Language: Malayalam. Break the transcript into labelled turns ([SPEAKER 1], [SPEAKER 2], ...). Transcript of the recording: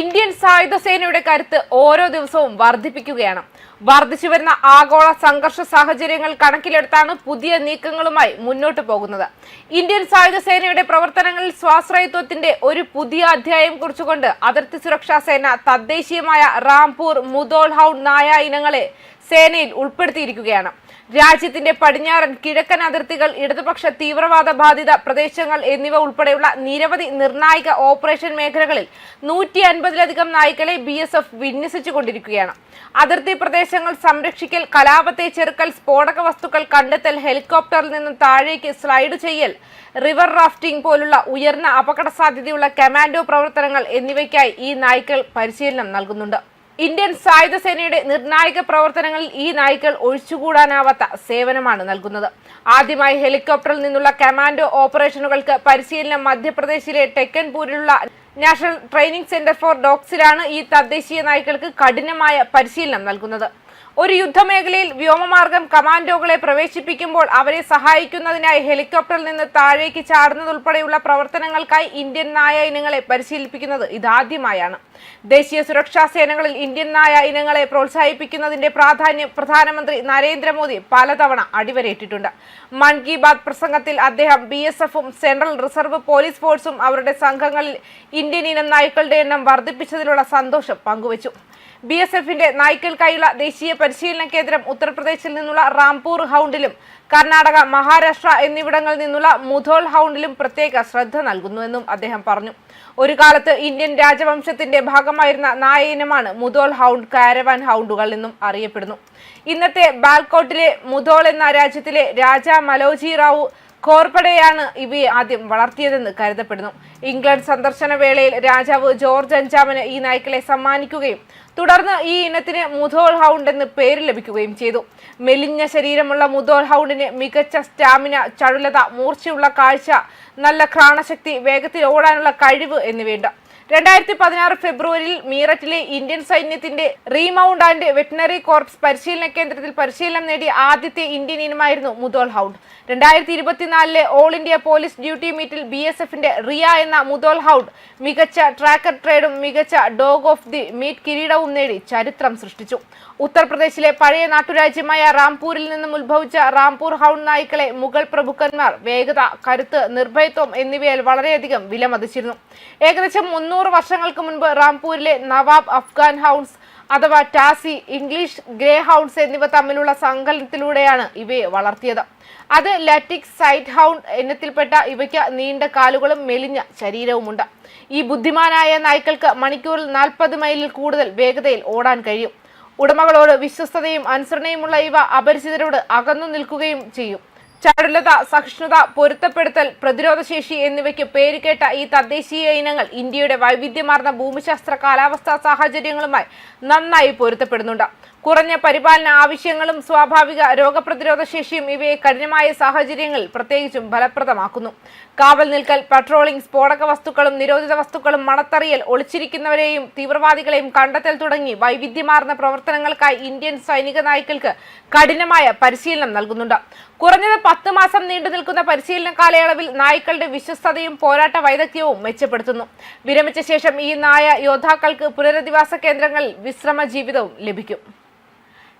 [SPEAKER 1] ഇന്ത്യൻ സായുധ സേനയുടെ കരുത്ത് ഓരോ ദിവസവും വർദ്ധിപ്പിക്കുകയാണ്. വർദ്ധിച്ചു വരുന്ന ആഗോള സംഘർഷ സാഹചര്യങ്ങൾ കണക്കിലെടുത്താണ് പുതിയ നീക്കങ്ങളുമായി മുന്നോട്ട് പോകുന്നത്. ഇന്ത്യൻ സായുധ സേനയുടെ പ്രവർത്തനങ്ങളിൽ സ്വാശ്രയത്വത്തിന്റെ ഒരു പുതിയ അധ്യായം കുറിച്ചുകൊണ്ട് അതിർത്തി സുരക്ഷാ സേന തദ്ദേശീയമായ റാംപൂർ മുദോൾ ഹൌഡ് നായ ഇനങ്ങളെ സേനയിൽ ഉൾപ്പെടുത്തിയിരിക്കുകയാണ്. രാജ്യത്തിന്റെ പടിഞ്ഞാറൻ കിഴക്കൻ അതിർത്തികൾ ഇടതുപക്ഷ തീവ്രവാദ ബാധിത പ്രദേശങ്ങൾ എന്നിവ ഉൾപ്പെടെയുള്ള നിരവധി നിർണായക ഓപ്പറേഷൻ മേഖലകളിൽ നൂറ്റി അൻപതിലധികം നായ്ക്കളെ ബി എസ് എഫ് വിന്യസിച്ചുകൊണ്ടിരിക്കുകയാണ്. അതിർത്തി പ്രദേശങ്ങൾ സംരക്ഷിക്കൽ കലാപത്തെ ചെറുക്കൽ സ്ഫോടക വസ്തുക്കൾ കണ്ടെത്തൽ ഹെലികോപ്റ്ററിൽ നിന്നും താഴേക്ക് സ്ലൈഡ് ചെയ്യൽ റിവർ റാഫ്റ്റിംഗ് പോലുള്ള ഉയർന്ന അപകട സാധ്യതയുള്ള കമാൻഡോ പ്രവർത്തനങ്ങൾ എന്നിവയ്ക്കായി ഈ നായ്ക്കൾ പരിശീലനം നൽകുന്നുണ്ട്. ഇന്ത്യൻ സായുധ സേനയുടെ നിർണായക പ്രവർത്തനങ്ങളിൽ ഈ നായ്ക്കൾ ഒഴിച്ചുകൂടാനാവാത്ത സേവനമാണ് നൽകുന്നത്. ആദ്യമായി ഹെലികോപ്റ്ററിൽ നിന്നുള്ള കമാൻഡോ ഓപ്പറേഷനുകൾക്ക് പരിശീലനം മധ്യപ്രദേശിലെ ടെക്കൻപൂരിലുള്ള നാഷണൽ ട്രെയിനിംഗ് സെന്റർ ഫോർ ഡോഗ്സിലാണ് ഈ തദ്ദേശീയ നായ്ക്കൾക്ക് കഠിനമായ പരിശീലനം നൽകുന്നത്. ഒരു യുദ്ധമേഖലയിൽ വ്യോമമാർഗം കമാൻഡോകളെ പ്രവേശിപ്പിക്കുമ്പോൾ അവരെ സഹായിക്കുന്നതിനായി ഹെലികോപ്റ്ററിൽ നിന്ന് താഴേക്ക് ചാടുന്നതുൾപ്പെടെയുള്ള പ്രവർത്തനങ്ങൾക്കായി ഇന്ത്യൻ നായ ഇനങ്ങളെ പരിശീലിപ്പിക്കുന്നത് ഇതാദ്യമായാണ്. ദേശീയ സുരക്ഷാ സേനകളിൽ ഇന്ത്യൻ നായ ഇനങ്ങളെ പ്രോത്സാഹിപ്പിക്കുന്നതിന്റെ പ്രാധാന്യം പ്രധാനമന്ത്രി നരേന്ദ്രമോദി പലതവണ അടിവരയിട്ടിട്ടുണ്ട്. മൻ കി ബാത് പ്രസംഗത്തിൽ അദ്ദേഹം ബി എസ് എഫും സെൻട്രൽ റിസർവ് പോലീസ് ഫോഴ്സും അവരുടെ സംഘങ്ങളിൽ ഇന്ത്യൻ ഇനം നായ്ക്കളുടെ എണ്ണം വർദ്ധിപ്പിച്ചതിലുള്ള സന്തോഷം പങ്കുവച്ചു. ബി എസ് എഫിന്റെ നായ്ക്കൾക്കായുള്ള ദേശീയ പരിശീലന കേന്ദ്രം ഉത്തർപ്രദേശിൽ നിന്നുള്ള റാംപൂർ ഹൗണ്ടിലും കർണാടക മഹാരാഷ്ട്ര എന്നിവിടങ്ങളിൽ നിന്നുള്ള മുധോൾ ഹൗണ്ടിലും പ്രത്യേക ശ്രദ്ധ നൽകുന്നുവെന്നും അദ്ദേഹം പറഞ്ഞു. ഒരു കാലത്ത് ഇന്ത്യൻ രാജവംശത്തിന്റെ ഭാഗമായിരുന്ന നായനമാണ് മുധോൾ ഹൗണ്ട് കാരവാൻ ഹൗണ്ടുകൾ എന്നും അറിയപ്പെടുന്നു. ഇന്നത്തെ ബാൽക്കോട്ടിലെ മുധോൾ എന്ന രാജ്യത്തിലെ രാജ മലോജി റാവു ഖോർപ്പടെയാണ് ഇവയെ ആദ്യം വളർത്തിയതെന്ന് കരുതപ്പെടുന്നു. ഇംഗ്ലണ്ട് സന്ദർശന വേളയിൽ രാജാവ് ജോർജ് അഞ്ചാമന് ഈ നായ്ക്കളെ സമ്മാനിക്കുകയും തുടർന്ന് ഈ ഇനത്തിന് മുധോൾ ഹൗണ്ട് എന്ന് പേര് ലഭിക്കുകയും ചെയ്തു. മെലിഞ്ഞ ശരീരമുള്ള മുധോൾ ഹൗണ്ടിന് മികച്ച സ്റ്റാമിന ചടുലത മൂർച്ചയുള്ള കാഴ്ച നല്ല ഘ്രാണശക്തി വേഗത്തിൽ ഓടാനുള്ള കഴിവ് എന്നിവയുണ്ട്. രണ്ടായിരത്തി പതിനാറ് ഫെബ്രുവരിയിൽ മീററ്റിലെ ഇന്ത്യൻ സൈന്യത്തിന്റെ റീമൗണ്ട് ആൻഡ് വെറ്റിനറി കോർപ്സ് പരിശീലന കേന്ദ്രത്തിൽ പരിശീലനം നേടിയ ആദ്യത്തെ ഇന്ത്യൻ ഇനമായിരുന്നു മുതോൾ ഹൗണ്ട് രണ്ടായിരത്തി ഇരുപത്തിനാലിലെ ഓൾ ഇന്ത്യ പോലീസ് ഡ്യൂട്ടി മീറ്റിൽ ബി എസ് എഫിന്റെ റിയ എന്ന മുതോൾ ഹൗണ്ട് മികച്ച ട്രാക്കർ ട്രേഡും മികച്ച ഡോഗ് ഓഫ് ദി മീറ്റ് കിരീടവും നേടി ചരിത്രം സൃഷ്ടിച്ചു. ഉത്തർപ്രദേശിലെ പഴയ നാട്ടുരാജ്യമായ റാംപൂരിൽ നിന്നും ഉത്ഭവിച്ച റാംപൂർ ഹൗണ്ട് നായ്ക്കളെ മുഗൾ പ്രഭുക്കന്മാർ വേഗത കരുത്ത് നിർഭയത്വം എന്നിവയിൽ വളരെയധികം വിലമതിച്ചിരുന്നു. ഏകദേശം വർഷങ്ങൾക്ക് മുൻപ് റാംപൂരിലെ നവാബ് അഫ്ഗാൻ ഹൗൺസ് അഥവാ ടാസി ഇംഗ്ലീഷ് ഗ്രേ ഹൗൺസ് എന്നിവ തമ്മിലുള്ള സങ്കലനത്തിലൂടെയാണ് ഇവയെ വളർത്തിയത്. അത് ലാറ്റിക് സൈറ്റ് ഹൗണ്ട് ഇനത്തിൽപ്പെട്ട ഇവയ്ക്ക് നീണ്ട കാലുകളും മെലിഞ്ഞ ശരീരവുമുണ്ട്. ഈ ബുദ്ധിമാനായ നായ്ക്കൾക്ക് മണിക്കൂറിൽ നാൽപ്പത് മൈലിൽ കൂടുതൽ വേഗതയിൽ ഓടാൻ കഴിയും. ഉടമകളോട് വിശ്വസ്തതയും അനുസരണയുമുള്ള ഇവ അപരിചിതരോട് അകന്നു നിൽക്കുകയും ചെയ്യും. ചടുലത സഹിഷ്ണുത പൊരുത്തപ്പെടുത്തൽ പ്രതിരോധശേഷി എന്നിവയ്ക്ക് പേരുകേട്ട ഈ തദ്ദേശീയ ഇനങ്ങൾ ഇന്ത്യയുടെ വൈവിധ്യമാർന്ന ഭൂമിശാസ്ത്ര കാലാവസ്ഥാ സാഹചര്യങ്ങളുമായി നന്നായി പൊരുത്തപ്പെടുന്നുണ്ട്. കുറഞ്ഞ പരിപാലന ആവശ്യങ്ങളും സ്വാഭാവിക രോഗപ്രതിരോധ ശേഷിയും ഇവയെ കഠിനമായ സാഹചര്യങ്ങളിൽ പ്രത്യേകിച്ചും ഫലപ്രദമാക്കുന്നു. കാവൽ നിൽക്കൽ പട്രോളിംഗ് സ്ഫോടക വസ്തുക്കളും നിരോധിത വസ്തുക്കളും മണത്തറിയൽ ഒളിച്ചിരിക്കുന്നവരെയും തീവ്രവാദികളെയും കണ്ടെത്തൽ തുടങ്ങി വൈവിധ്യമാർന്ന പ്രവർത്തനങ്ങൾക്കായി ഇന്ത്യൻ സൈനിക നായ്ക്കൾക്ക് കഠിനമായ പരിശീലനം നൽകുന്നുണ്ട്. കുറഞ്ഞത് പത്ത് മാസം നീണ്ടു നിൽക്കുന്ന പരിശീലന കാലയളവിൽ നായ്ക്കളുടെ വിശ്വസ്തതയും പോരാട്ട വൈദഗ്ധ്യവും മെച്ചപ്പെടുത്തുന്നു. വിരമിച്ച ശേഷം ഈ നായ യോദ്ധാക്കൾക്ക് പുനരധിവാസ കേന്ദ്രങ്ങളിൽ വിശ്രമ ജീവിതവും ലഭിക്കും.